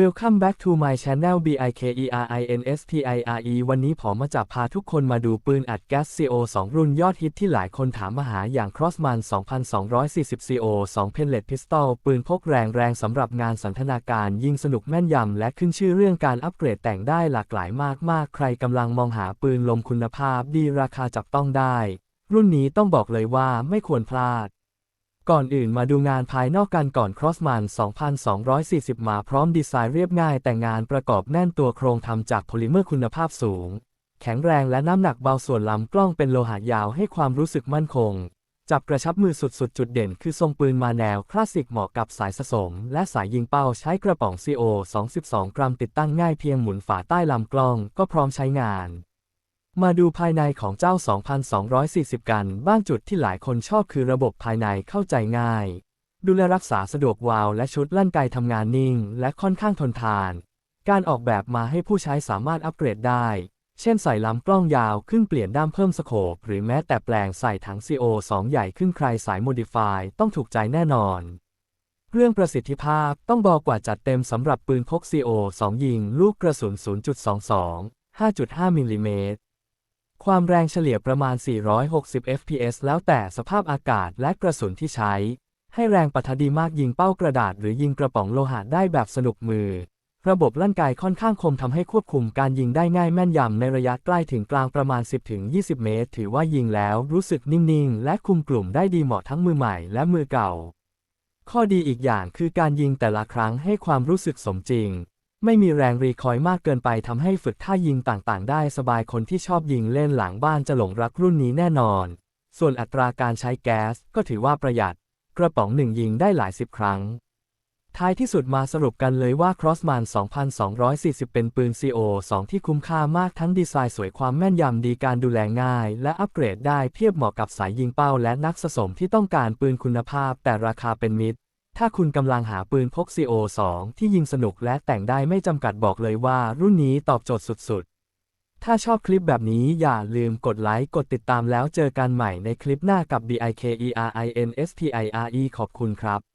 Welcome back to my channel BIKERINSPIRE วันนี้ผมมาจะพาทุกคนมาดูปืนอัดแก๊ส CO2 รุ่นยอดฮิตที่หลายคนถามมาหาอย่าง Crossman 2240 CO2 Pellet Pistol ปืนพกแรงแรงสำหรับงานสันทนาการยิงสนุกแม่นยำและขึ้นชื่อเรื่องการอัปเกรดแต่งได้หลากหลายมากๆ ใครกำลังมองหาปืนลมคุณภาพดีราคาจับต้องได้ รุ่นนี้ต้องบอกเลยว่าไม่ควรพลาด ก่อนอื่นมาดูงานภายนอกกันก่อน Crossman 2240 มาพร้อมดีไซน์เรียบง่ายแต่งานประกอบแน่นตัวโครงทำจากโพลิเมอร์คุณภาพสูง แข็งแรงและน้ำหนักเบาส่วนลำกล้องเป็นโลหะยาวให้ความรู้สึกมั่นคง จับกระชับมือสุดๆ จุดเด่นคือทรงปืนมาแนวคลาสสิกเหมาะกับสายสะสม และสายยิงเป้าใช้กระป๋อง CO 22 กรัมติดตั้งง่ายเพียงหมุนฝาใต้ลำกล้องก็พร้อมใช้งาน มาดูภายในของเจ้า 2,240 กัน บ้างจุดที่หลายคนชอบคือระบบภายในเข้าใจง่าย ดูแลรักษาสะดวกวาวและชุดลั่นไกทำงานนิ่ง และค่อนข้างทนทาน การออกแบบมาให้ผู้ใช้สามารถอัปเกรดได้ เช่นใส่ลำกล้องยาวขึ้นเปลี่ยนด้ามเพิ่มสโคปหรือแม้แต่แปลงใส่ถัง CO 2 ใหญ่ขึ้นใครสายโมดิฟายต้องถูกใจแน่นอนเรื่องประสิทธิภาพต้องบอกกว่าจัดเต็มสำหรับปืนพก CO 2 ยิง ลูกกระสุน 0.22 5.5 มิลลิเมตร ความแรงเฉลี่ยประมาณ 460 fps แล้วแต่สภาพอากาศและกระสุนที่ใช้ ให้แรงปะทะดีมากยิงเป้ากระดาษ หรือยิงกระป๋องโลหะได้แบบสนุกมือ ระบบลั่นไกค่อนข้างคมทำให้ควบคุมการยิงได้ง่ายแม่นยำในระยะใกล้ถึงกลางประมาณ 10-20 เมตร ถือว่ายิงแล้วรู้สึกนิ่งๆ และคุมกลุ่มได้ดีเหมาะทั้งมือใหม่และมือเก่า ข้อดีอีกอย่างคือการยิงแต่ละครั้งให้ความรู้สึกสมจริง ไม่มีแรงรีคอยล์มากเกินไปทำให้ฝึกท่ายิงต่างๆ ได้สบายคนที่ชอบยิงเล่นหลังบ้านจะหลงรักรุ่นนี้แน่นอน ส่วนอัตราการใช้แก๊สก็ถือว่าประหยัด กระป๋องหนึ่งยิงได้หลายสิบครั้ง ท้ายที่สุดมาสรุปกันเลยว่า Crossman 2240 เป็นปืน CO2 ที่คุ้มค่ามากทั้งดีไซน์สวยความแม่นยำดีการดูแลง่าย และอัปเกรดได้เพียบเหมาะกับสายยิงเป้าและนักสะสมที่ต้องการปืนคุณภาพแต่ราคาเป็นมิตร ถ้าคุณกำลังหาปืนพก CO2 ที่ยิงสนุกและแต่งได้ไม่จำกัดบอกเลยว่ารุ่นนี้ตอบโจทย์สุดๆ ถ้าชอบคลิปแบบนี้อย่าลืมกดไลค์ กดติดตามแล้วเจอกันใหม่ในคลิปหน้ากับ BIKERINSPIRE ขอบคุณครับ